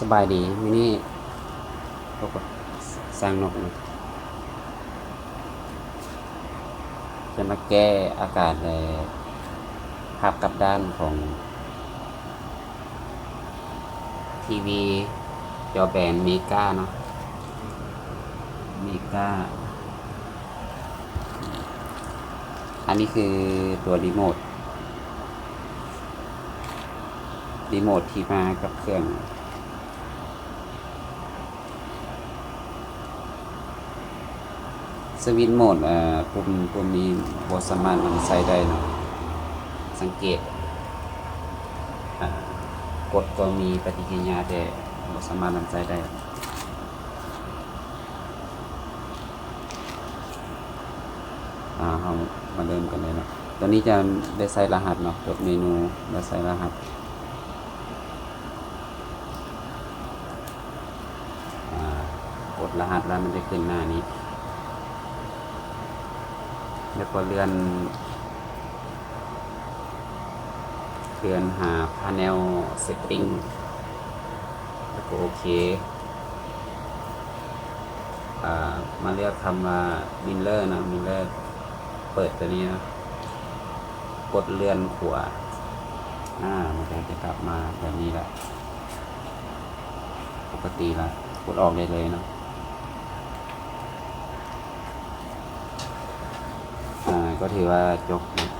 สบายดีมินี่ปกติสร้างนกนะจะมาแก้อากาศในภาพกลับด้านของ ทีวีจอแบนเมกาเนาะเมกาอันนี้คือตัวรีโมทรีโมทที่มากับเครื่อง สวิตช์โหมดอ่อปุ่มปุ่มนี้บสามารถมันใช้ได้เนาะสังเกตกดก็มีปฏิกิริยาแต่บสามารถนำใช้ได้อ่าเรามาเริ่มกันเลยเนาะตอนนี้จะได้ใส่รหัสเนาะกดเมนูแล้วใส่รหัสกดรหัสแล้วมันจะขึ้นหน้านี้ แล้วก็เลื่อนเลื่อนหา panel setting แล้วก็โอเคอ่ามาเลือกคำว่า Miller นะ Miller เปิดตัวนี้นะกดเลื่อนขวาอ่ามันจะกลับมาแบบนี้แหละปกติละกดออกได้เลยเนาะ อ่า ก็ถือว่าจบนะ